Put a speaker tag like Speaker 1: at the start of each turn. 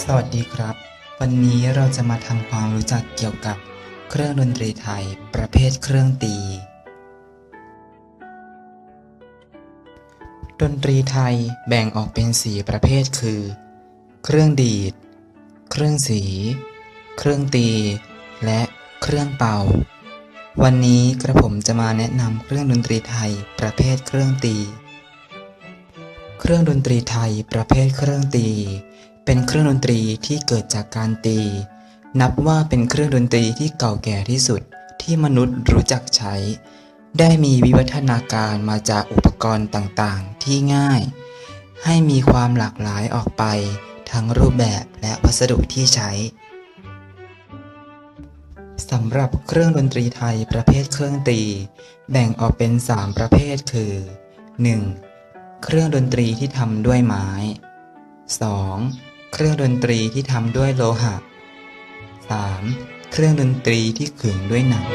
Speaker 1: สวัสดีครับ วันนี้เราจะมาทำความรู้จักเกี่ยวกับเครื่องดนตรีไทย ประเภทเครื่องตี ดนตรีไทยแบ่งออกเป็นสีประเภทคือ เครื่องดีด เครื่องสี เครื่องตี และเครื่องเป่า วันนี้กระผมจะมาแนะนำเครื่องดนตรีไทย ประเภทเครื่องตี เครื่องดนตรีไทยประเภทเครื่องตี เป็นเครื่องดนตรีที่เกิดจากการตี นับว่าเป็นเครื่องดนตรีที่เก่าแก่ที่สุดที่มนุษย์รู้จักใช้ ได้มีวิวัฒนาการมาจากอุปกรณ์ต่างๆ ที่ง่าย ให้มีความหลากหลายออกไป ทั้งรูปแบบและวัสดุที่ใช้สำหรับเครื่องดนตรีไทยประเภทเครื่องตี แบ่งออกเป็น 3 ประเภทคือ 1. เครื่องดนตรีที่ทำด้วยไม้ 2. เครื่องดนตรีที่ทำด้วยโลหะ 3. เครื่องดนตรีที่ขึงด้วยหนัง